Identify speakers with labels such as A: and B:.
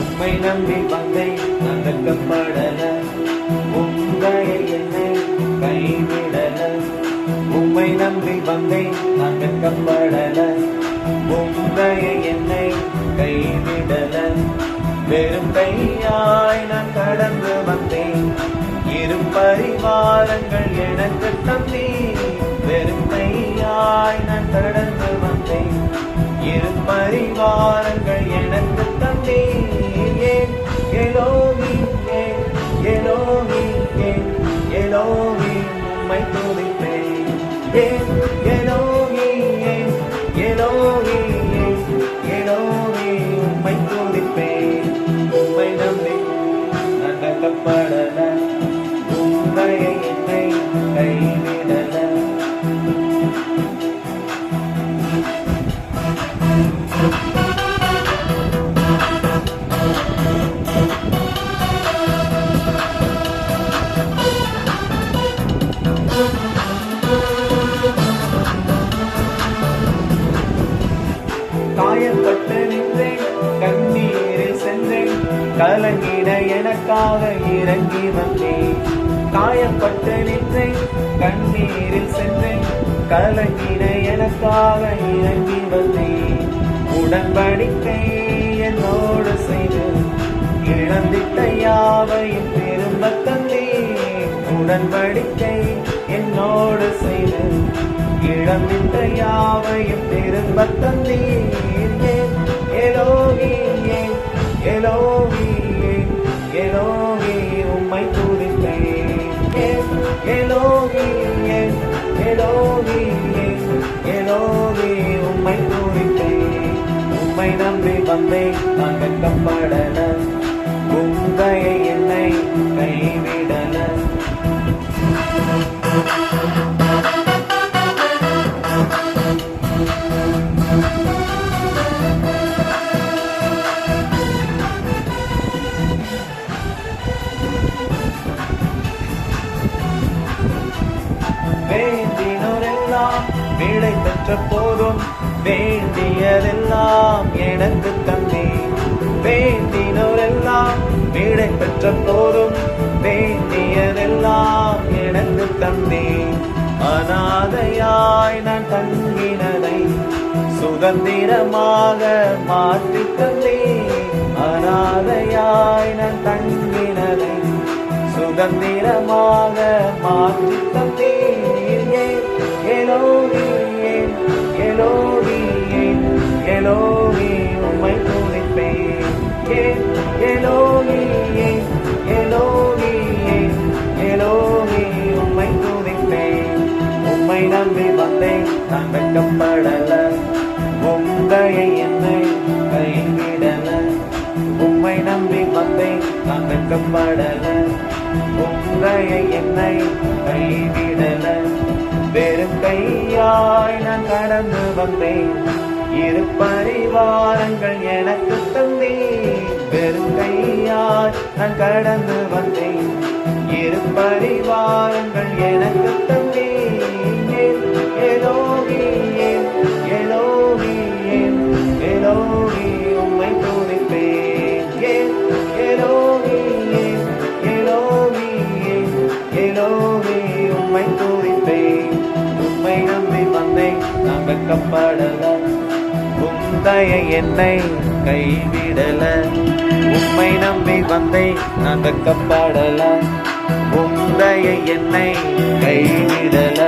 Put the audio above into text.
A: உம்மை நம்பி வந்தேன் நடக்கப்படல உங்களை என்னை கைவிட உம்மை நம்பி வந்தேன். நான் வெட்கப்படல. உங்களை என்னை கைவிடல. வெறும் கையாய் நான் கடந்து வந்தேன். இரு பரிவாரங்கள் எனக்கு தந்தி வெறும் கையாய் நான் கடந்து வந்தேன். இரு பரிவாரங்கள் எனக்கு தந்தேன் என்னை கலங்கிட எனக்காக இறங்கி வந்தேன். காயப்பட்டு நின்றேன் கண்ணீரில் சென்றேன். கலங்கின எனக்காக இறங்கி வந்தேன். உடன்படிக்கை என்னோடு செய்து இழந்திட்ட யாவையும் திரும்ப தந்தேன். உடன்படிக்கை என்னோடு செய்து இழந்திட்ட யாவையும் திரும்ப தந்தேன். எலோகி உம்மை துதிப்பேன் உம்மை நம்பி வந்தேன். நான் வெட்கப்படல விடை பெற்ற போதும் வேண்டியதெல்லாம் எனக்கு தந்தே. வேண்டினோரெல்லாம் விடை பெற்ற போதும் வேண்டியதெல்லாம் எனக்கு தந்தே. அனாதையாய் நான் தங்கினதை சுதந்திரமாக மாற்றி தந்தே அனாதையாய் நான் தங்கினதை சுதந்திரமாக மாற்றி தந்தே உங்களை என்னை கைவிடல. உம்மை நம்பி வந்தேன் நான் வெட்கப்படல உங்களை என்னை கைவிடல. வெறும் கையாய் நான் கடந்து வந்தேன். இரு பரிவாரங்கள் எனக்கு தந்தே வெறும் கையாய் நான் கடந்து வந்தேன். இரு பரிவாரங்கள் எனக்கு தந்தே நான் வெட்கப்படல உந்தைய என்னை கைவிடல. உம்மை நம்பி வந்தை நான் வெட்கப்படல உந்தைய என்னை கைவிடல.